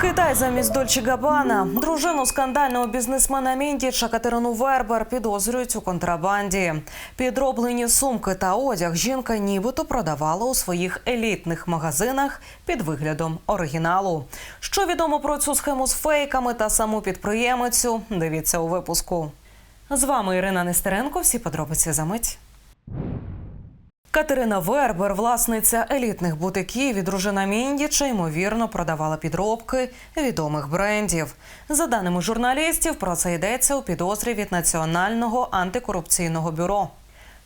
Китай замість Дольче Габана. Дружину скандального бізнесмена Міндіча Катерину Вербер підозрюють у контрабанді. Підроблені сумки та одяг жінка нібито продавала у своїх елітних магазинах під виглядом оригіналу. Що відомо про цю схему з фейками та саму підприємицю? Дивіться у випуску. З вами Ірина Нестеренко. Всі подробиці за мить. Катерина Вербер, власниця елітних бутиків і дружина Міндіча, ймовірно, продавала підробки відомих брендів. За даними журналістів, про це йдеться у підозрі від Національного антикорупційного бюро.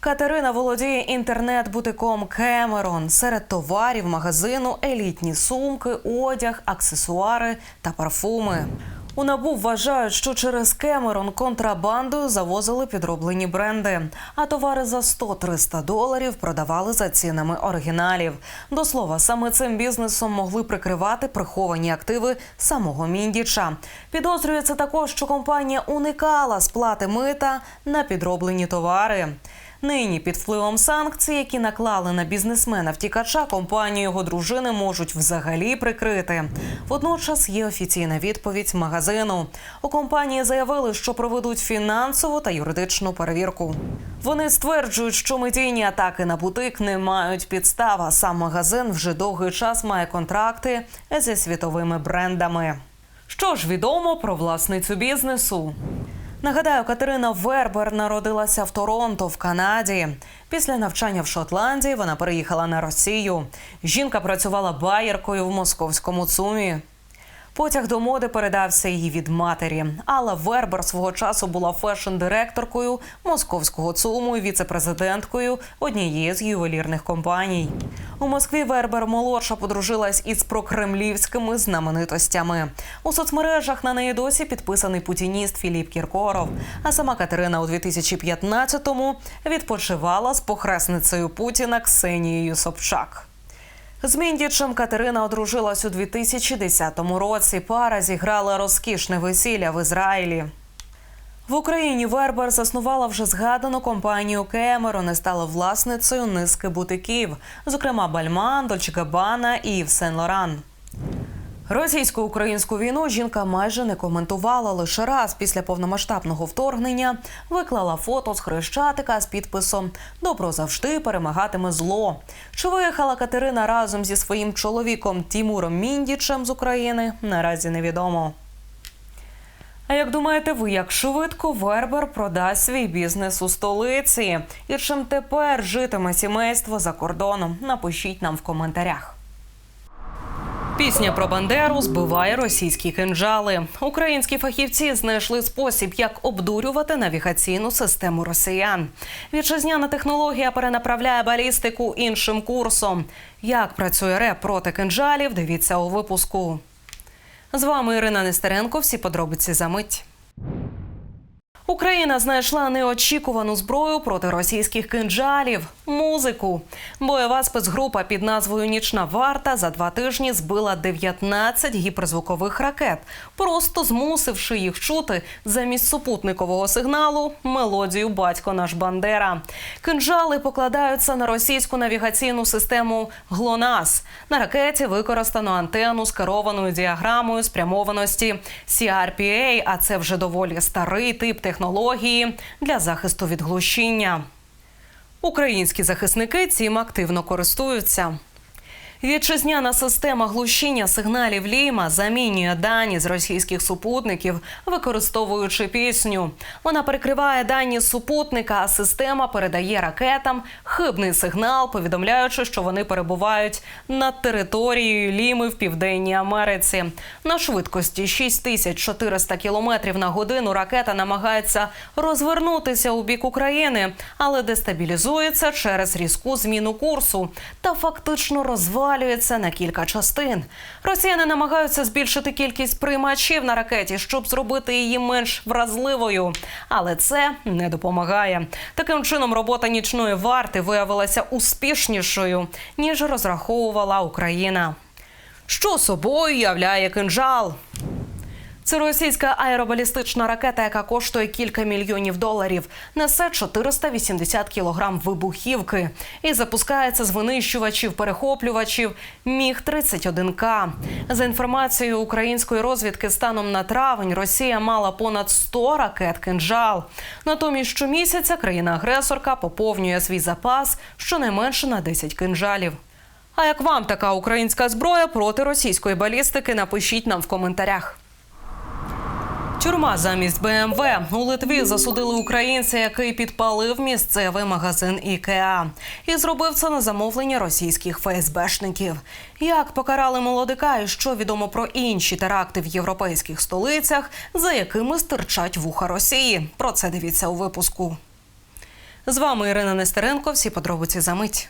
Катерина володіє інтернет-бутиком Кемерон. Серед товарів магазину елітні сумки, одяг, аксесуари та парфуми. У НАБУ вважають, що через Кемерон контрабандою завозили підроблені бренди, а товари за 100-300 доларів продавали за цінами оригіналів. До слова, саме цим бізнесом могли прикривати приховані активи самого Міндіча. Підозрюється також, що компанія уникала сплати мита на підроблені товари. Нині під впливом санкцій, які наклали на бізнесмена втікача, компанію його дружини можуть взагалі прикрити. Водночас є офіційна відповідь магазину. У компанії заявили, що проведуть фінансову та юридичну перевірку. Вони стверджують, що медійні атаки на бутик не мають підстав. а Сам магазин вже довгий час має контракти зі світовими брендами. Що ж відомо про власницю бізнесу? Нагадаю, Катерина Вербер народилася в Торонто, в Канаді. Після навчання в Шотландії вона переїхала на Росію. Жінка працювала байеркою в московському ЦУМі. Потяг до моди передався її від матері. Алла Вербер свого часу була фешн-директоркою московського ЦУМу і віце-президенткою однієї з ювелірних компаній. У Москві Вербер молодша подружилась із прокремлівськими знаменитостями. У соцмережах на неї досі підписаний путініст Філіп Кіркоров. А сама Катерина у 2015-му відпочивала з похресницею Путіна Ксенією Собчак. З Міндічем Катерина одружилась у 2010 році. Пара зіграла розкішне весілля в Ізраїлі. В Україні Вербер заснувала вже згадану компанію Кемерон і стала власницею низки бутиків, зокрема Бальман, Дольче Габана і Сен Лоран. Російсько-українську війну жінка майже не коментувала лише раз після повномасштабного вторгнення. Виклала фото з хрещатика з підписом Добро завжди перемагатиме зло. Чи виїхала Катерина разом зі своїм чоловіком Тімуром Міндічем з України? Наразі невідомо. А як думаєте ви, як швидко Вербер продасть свій бізнес у столиці? І чим тепер житиме сімейство за кордоном? Напишіть нам в коментарях. Пісня про Бандеру збиває російські кинжали. Українські фахівці знайшли спосіб, як обдурювати навігаційну систему росіян. Вітчизняна технологія перенаправляє балістику іншим курсом. Як працює реп проти кинжалів? Дивіться у випуску. З вами Ірина Нестеренко. Всі подробиці за мить. Україна знайшла неочікувану зброю проти російських кинджалів музику. Бойова спецгрупа під назвою Нічна варта за два тижні збила 19 гіперзвукових ракет, просто змусивши їх чути замість супутникового сигналу мелодію Батько наш Бандера. Кинджали покладаються на російську навігаційну систему ГЛОНАС. На ракеті використано антенну з керованою діаграмою спрямованості CRPA, а це вже доволі старий тип технології для захисту від глушіння. Українські захисники цим активно користуються. Вітчизняна система глушіння сигналів Ліма замінює дані з російських супутників, використовуючи пісню. Вона перекриває дані супутника, а система передає ракетам хибний сигнал, повідомляючи, що вони перебувають над територією Ліми в Південній Америці. На швидкості 6400 км на годину ракета намагається розвернутися у бік України, але дестабілізується через різку зміну курсу та фактично розвалюється на кілька частин. Росіяни намагаються збільшити кількість приймачів на ракеті, щоб зробити її менш вразливою, але це не допомагає. Таким чином, робота нічної варти виявилася успішнішою ніж розраховувала Україна. Що собою являє кинжал? Це російська аеробалістична ракета, яка коштує кілька мільйонів доларів, несе 480 кілограм вибухівки і запускається з винищувачів-перехоплювачів Міг 31 к За інформацією української розвідки, станом на травень Росія мала понад 100 ракет кинжал. Натомість щомісяця країна-агресорка поповнює свій запас щонайменше на 10 кинжалів. А як вам така українська зброя проти російської балістики? Напишіть нам в коментарях. Тюрма замість БМВ у Литві засудили українця, який підпалив місцевий магазин Ікеа і зробив це на замовлення російських ФСБшників. Як покарали молодика, і що відомо про інші теракти в європейських столицях, за якими стирчать вуха Росії? Про це дивіться у випуску. З вами Ірина Нестеренко. Всі подробиці за мить.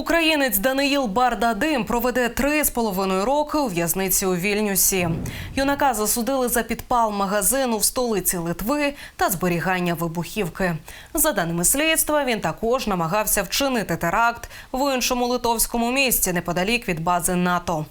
Українець Даниїл Бардадим проведе три з половиною роки у в'язниці у Вільнюсі. Юнака засудили за підпал магазину в столиці Литви та зберігання вибухівки. За даними слідства, він також намагався вчинити теракт в іншому литовському місті неподалік від бази НАТО.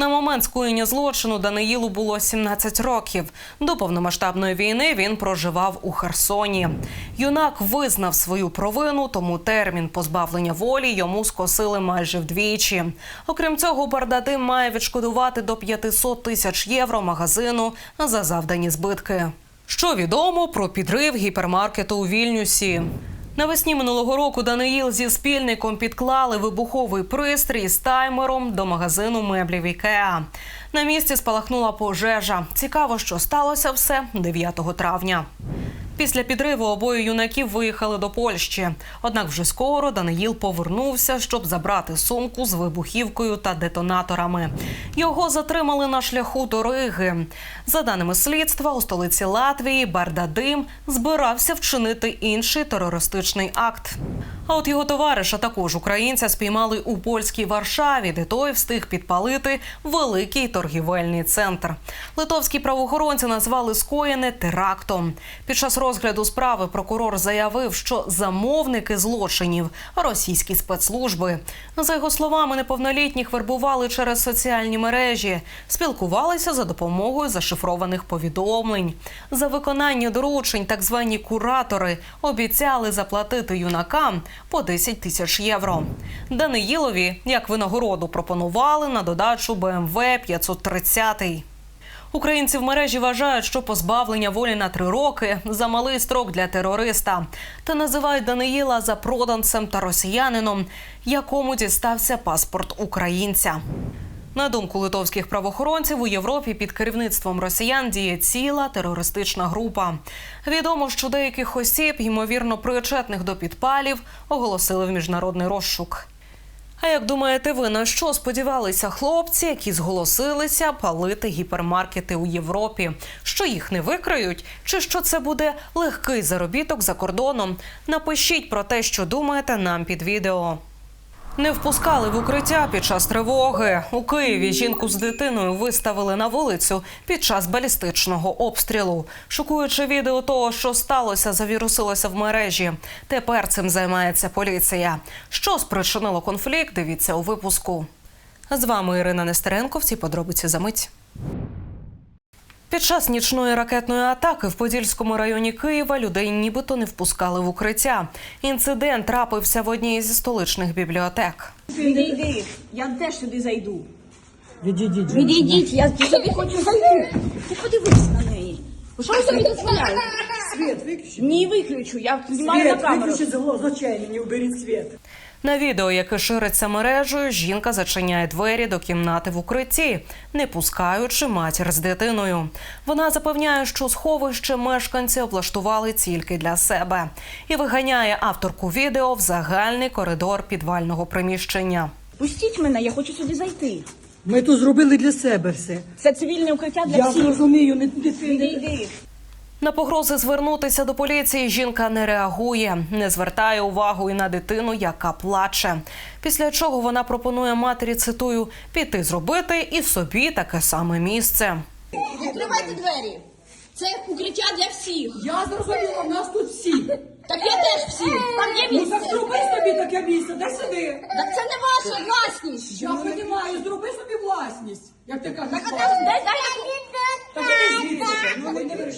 На момент скоєння злочину Даниїлу було 17 років. До повномасштабної війни він проживав у Херсоні. Юнак визнав свою провину, тому термін позбавлення волі йому скосили майже вдвічі. Окрім цього, Бардадим має відшкодувати до 500 тисяч євро магазину за завдані збитки. Що відомо про підрив гіпермаркету у Вільнюсі? Навесні минулого року Даниїл зі спільником підклали вибуховий пристрій з таймером до магазину меблів Ікеа. На місці спалахнула пожежа. Цікаво, що сталося все 9 травня. Після підриву обоє юнаків виїхали до Польщі. Однак вже скоро Даниїл повернувся, щоб забрати сумку з вибухівкою та детонаторами. Його затримали на шляху до Риги. За даними слідства, у столиці Латвії Бардадим збирався вчинити інший терористичний акт. А от його товариша, також українця, спіймали у польській Варшаві, де той встиг підпалити великий торгівельний центр. Литовські правоохоронці назвали скоєне терактом. Під час розгляду справи прокурор заявив, що замовники злочинів російські спецслужби. За його словами, неповнолітніх вербували через соціальні мережі, спілкувалися за допомогою зашифрованих повідомлень. За виконання доручень так звані куратори обіцяли заплатити юнакам по 10 тисяч євро. Даниїлові як винагороду пропонували на додачу БМВ 530. Українці в мережі вважають, що позбавлення волі на три роки за малий строк для терориста та називають Даниїла запроданцем та росіянином, якому дістався паспорт українця. На думку литовських правоохоронців, у Європі під керівництвом росіян діє ціла терористична група. Відомо, що деяких осіб, ймовірно, причетних до підпалів, оголосили в міжнародний розшук. А як думаєте ви, на що сподівалися хлопці, які зголосилися палити гіпермаркети у Європі? Що їх не викриють? Чи що це буде легкий заробіток за кордоном? Напишіть про те, що думаєте нам під відео. Не впускали в укриття під час тривоги. У Києві жінку з дитиною виставили на вулицю під час балістичного обстрілу. Шокуюче відео того, що сталося, завірусилося в мережі. Тепер цим займається поліція. Що спричинило конфлікт? Дивіться у випуску. З вами Ірина Нестеренко. Всі подробиці за мить. Під час нічної ракетної атаки в Подільському районі Києва людей нібито не впускали в укриття. Інцидент трапився в одній зі столичних бібліотек. Відійди, я теж сюди зайду. Відійдіть. Відійдіть, я сюди хочу зайти. Ти подивись на неї. Ви Що ви собі дозволяєте? Свет выключи. Ні, виключу, я знімаю на Свет камеру. выключи зло- не убери свет. На відео, яке шириться мережею, жінка зачиняє двері до кімнати в укритті, не пускаючи матір з дитиною. Вона запевняє, що сховище мешканці облаштували тільки для себе і виганяє авторку відео в загальний коридор підвального приміщення. Пустіть мене, я хочу сюди зайти. Ми тут зробили для себе все. Це цивільне укриття для Я всіх. розумію, не дитини. Відійди. На погрози звернутися до поліції жінка не реагує, не звертає увагу і на дитину, яка плаче. Після чого вона пропонує матері, цитую, піти зробити і собі таке саме місце. Відкривайте двері. Це укриття для всіх. Я зрозуміла, в нас тут всі. Так я теж всі. Там є Ну місце. так зроби собі таке місце, дай сюди. Так це не ваша власність. Я розумію, зроби собі власність. Як ти кажеш, Так, а дай, дай,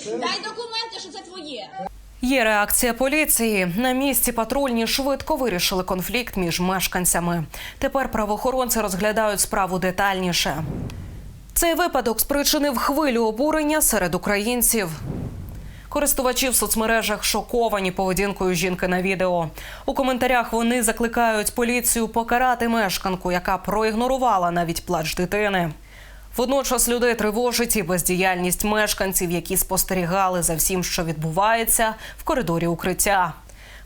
Дай документи, що це твоє. Є реакція поліції. На місці патрульні швидко вирішили конфлікт між мешканцями. Тепер правоохоронці розглядають справу детальніше. Цей випадок спричинив хвилю обурення серед українців. Користувачі в соцмережах шоковані поведінкою жінки на відео. У коментарях вони закликають поліцію покарати мешканку, яка проігнорувала навіть плач дитини. Водночас людей тривожить і бездіяльність мешканців, які спостерігали за всім, що відбувається в коридорі укриття.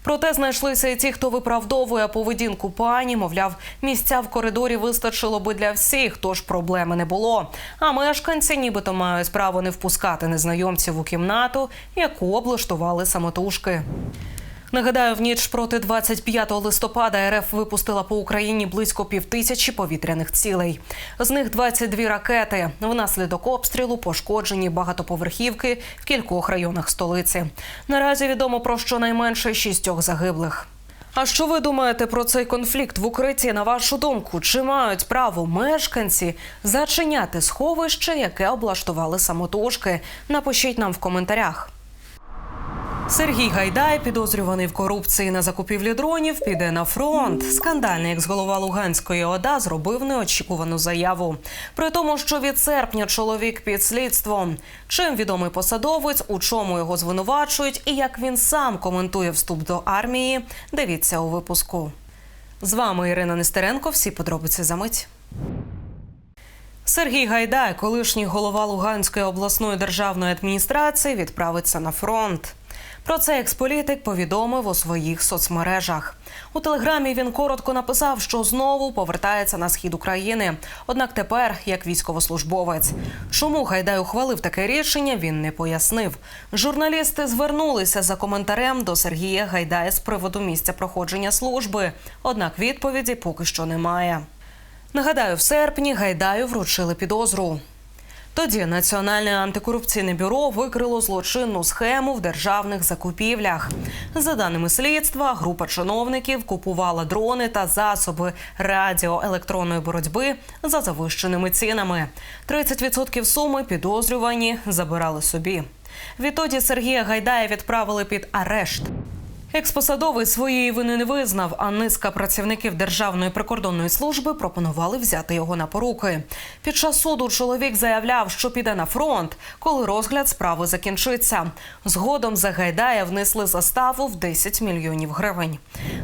Проте знайшлися і ті, хто виправдовує поведінку пані. Мовляв, місця в коридорі вистачило би для всіх, тож проблеми не було. А мешканці нібито мають право не впускати незнайомців у кімнату, яку облаштували самотужки. Нагадаю, в ніч проти 25 листопада РФ випустила по Україні близько півтисячі повітряних цілей. З них 22 ракети. Внаслідок обстрілу пошкоджені багатоповерхівки в кількох районах столиці. Наразі відомо про щонайменше шістьох загиблих. А що ви думаєте про цей конфлікт в укритті? На вашу думку, чи мають право мешканці зачиняти сховище, яке облаштували самотужки? Напишіть нам в коментарях. Сергій Гайдай, підозрюваний в корупції на закупівлі дронів, піде на фронт. Скандальний екс-голова Луганської ОДА зробив неочікувану заяву. При тому, що від серпня чоловік під слідством. Чим відомий посадовець, у чому його звинувачують, і як він сам коментує вступ до армії. Дивіться у випуску. З вами Ірина Нестеренко. Всі подробиці за мить. Сергій Гайдай, колишній голова Луганської обласної державної адміністрації, відправиться на фронт. Про це експолітик повідомив у своїх соцмережах. У телеграмі він коротко написав, що знову повертається на схід України. Однак тепер як військовослужбовець. Чому Гайдай ухвалив таке рішення, він не пояснив. Журналісти звернулися за коментарем до Сергія Гайдая з приводу місця проходження служби. Однак відповіді поки що немає. Нагадаю, в серпні Гайдаю вручили підозру. Тоді Національне антикорупційне бюро викрило злочинну схему в державних закупівлях. За даними слідства, група чиновників купувала дрони та засоби радіоелектронної боротьби за завищеними цінами. 30% суми підозрювані забирали собі. Відтоді Сергія Гайдая відправили під арешт. Експосадовий своєї вини не визнав, а низка працівників Державної прикордонної служби пропонували взяти його на поруки. Під час суду чоловік заявляв, що піде на фронт, коли розгляд справи закінчиться. Згодом за Гайдая внесли заставу в 10 мільйонів гривень.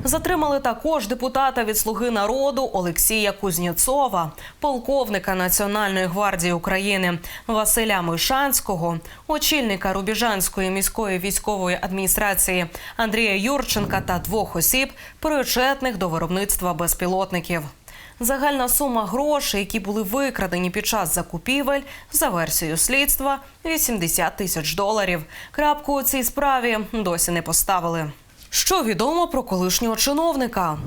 Затримали також депутата від Слуги народу Олексія Кузнєцова, полковника Національної гвардії України Василя Мишанського, очільника Рубіжанської міської військової адміністрації Андрія Юрченка та двох осіб, причетних до виробництва безпілотників. Загальна сума грошей, які були викрадені під час закупівель, за версією слідства 80 тисяч доларів. Крапку у цій справі досі не поставили. Що відомо про колишнього чиновника?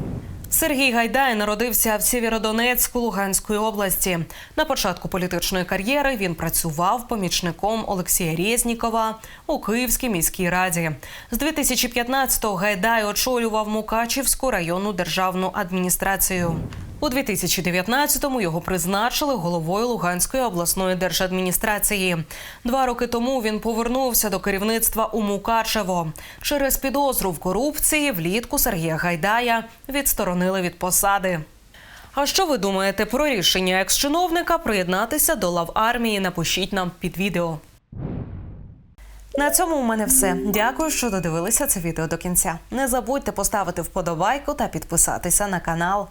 Сергій Гайдай народився в Сєвєродонецьку Луганської області. На початку політичної кар'єри він працював помічником Олексія Резнікова у Київській міській раді. З 2015-го Гайдай очолював Мукачівську районну державну адміністрацію. У 2019-му його призначили головою Луганської обласної держадміністрації. Два роки тому він повернувся до керівництва у Мукачево. Через підозру в корупції влітку Сергія Гайдая відсторонили від посади. А що ви думаєте про рішення екс-чиновника приєднатися до лав армії? Напишіть нам під відео. На цьому у мене все. Дякую, що додивилися це відео до кінця. Не забудьте поставити вподобайку та підписатися на канал.